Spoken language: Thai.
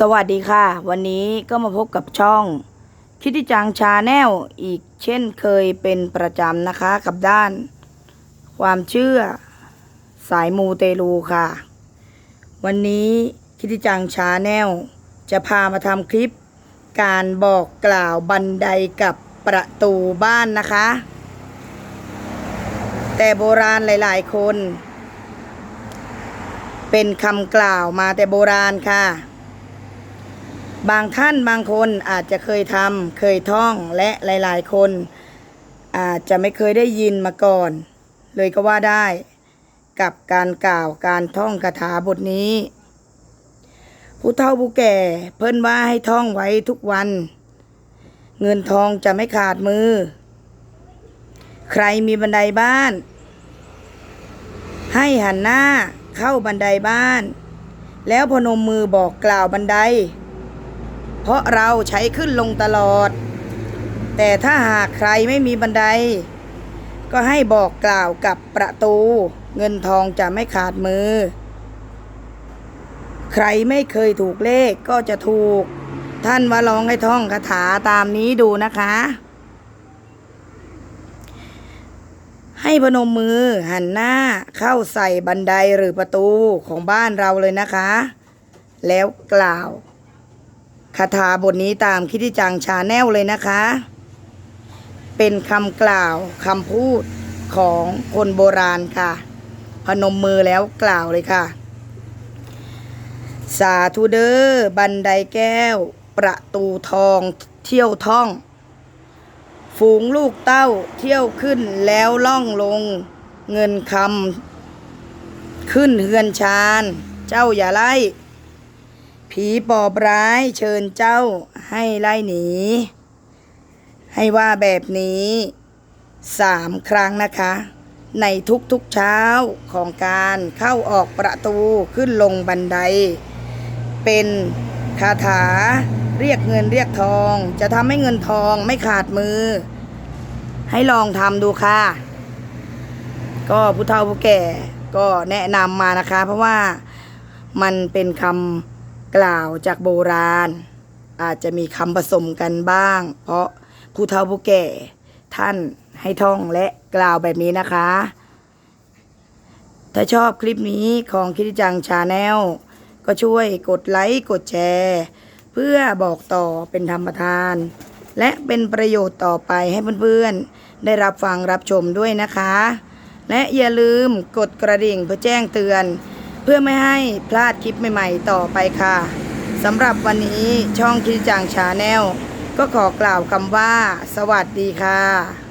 สวัสดีค่ะ วันนี้ก็มาพบกับช่อง คิดที่จังชาแนลอีกเช่นเคยเป็นประจำนะคะกับด้าน ความเชื่อ สายมูเตลูค่ะ วันนี้คิดที่จังชาแนลจะพามาทำคลิป การบอกกล่าวบันไดกับประตูบ้านนะคะ แต่โบราณหลาย ๆ คน เป็นคำกล่าวมาแต่โบราณค่ะ บางท่านบางคนอาจจะเคยทำเคยท่องและหลาย ๆ คน อาจจะไม่เคยได้ยินมาก่อน เลยก็ว่าได้ กับการกล่าวการท่องคาถาบทนี้ ผู้เฒ่าผู้แก่เพิ่นว่าให้ท่องไว้ทุกวัน เงินทองจะไม่ขาดมือ ใครมีบันไดบ้าน ให้หันหน้าเข้าบันไดบ้าน แล้วพนมมือบอกกล่าวบันได เพราะเราใช้ขึ้นลงตลอด แต่ถ้าหากใครไม่มีบันได ก็ให้บอกกล่าวกับประตู เงินทองจะไม่ขาดมือ ใครไม่เคยถูกเลขก็จะถูก ท่านว่าลองให้ท่องคาถาตามนี้ดูนะคะ ให้พนมมือหันหน้าเข้าใส่บันไดหรือประตูของบ้านเราเลยนะคะ แล้วกล่าว คาถาบทนี้ตามคิดที่จังชาแนลเลยนะคะ เป็นคำกล่าวคำพูดของคนโบราณค่ะ พนมมือแล้วกล่าวเลยค่ะ สาธุเดอร์บันไดแก้ว ประตูทองเที่ยวท่อง ฝูงลูกเต้าเที่ยวขึ้นแล้วล่องลง เงินคำขึ้นเฮือนชาน เจ้าอย่าไล่ ผีปอบร้ายเชิญเจ้าให้ไล่หนี ให้ว่าแบบนี้สามครั้งนะคะ ในทุกๆเช้าของการเข้าออกประตูขึ้นลงบันได เป็นคาถาเรียกเงินเรียกทอง จะทำให้เงินทองไม่ขาดมือ ให้ลองทำดูค่ะ ก็ผู้เฒ่าผู้แก่ก็แนะนำมานะคะ เพราะว่ามันเป็นคำ กล่าวจากโบราณ อาจจะมีคำผสมกันบ้าง เพราะผู้เฒ่าผู้แก่ท่านให้ท่องและกล่าวแบบนี้นะคะ ถ้าชอบคลิปนี้ของคิดจังชาแนลก็ช่วยกดไลค์กดแชร์ เพื่อบอกต่อเป็นธรรมทาน และเป็นประโยชน์ต่อไปให้เพื่อนๆ ได้รับฟังรับชมด้วยนะคะ และอย่าลืมกดกระดิ่งเพื่อแจ้งเตือน เพื่อไม่ให้พลาดคลิปใหม่ๆต่อไปค่ะสำหรับวันนี้ช่องคิดจังชาแนลก็ขอกล่าวคำว่า สวัสดีค่ะ